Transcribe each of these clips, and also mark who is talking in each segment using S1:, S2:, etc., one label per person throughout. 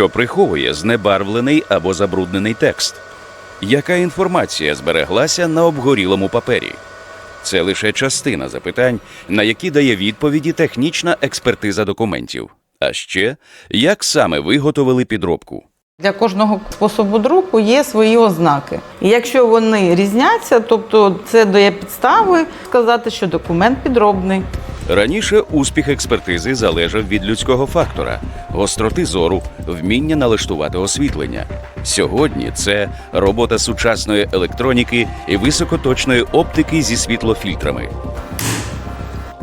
S1: що приховує знебарвлений або забруднений текст. Яка інформація збереглася на обгорілому папері? Це лише частина запитань, на які дає відповіді технічна експертиза документів. А ще як саме виготовили підробку.
S2: Для кожного способу друку є свої ознаки. І якщо вони різняться, тобто це дає підстави сказати, що документ підробний.
S1: Раніше успіх експертизи залежав від людського фактора, гостроти зору, вміння налаштувати освітлення. Сьогодні це робота сучасної електроніки і високоточної оптики зі світлофільтрами.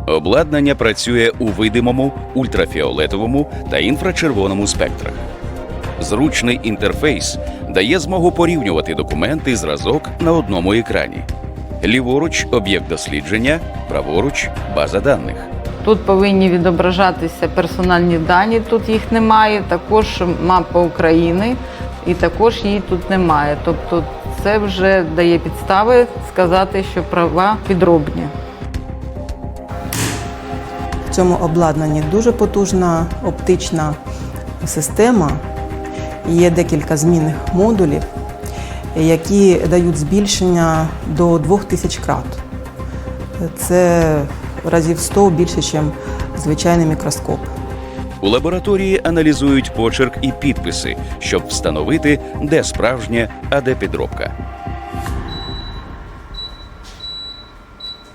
S1: Обладнання працює у видимому, ультрафіолетовому та інфрачервоному спектрах. Зручний інтерфейс дає змогу порівнювати документи зразок на одному екрані. Ліворуч об'єкт дослідження, праворуч база даних.
S2: Тут повинні відображатися персональні дані, тут їх немає. Також мапа України, і також її тут немає. Тобто, це вже дає підстави сказати, що права підробні.
S3: В цьому обладнанні дуже потужна оптична система. Є декілька змінних модулів, які дають збільшення до 2000 крат. Це разів 100 більше, ніж звичайний мікроскоп.
S1: У лабораторії аналізують почерк і підписи, щоб встановити, де справжнє, а де підробка.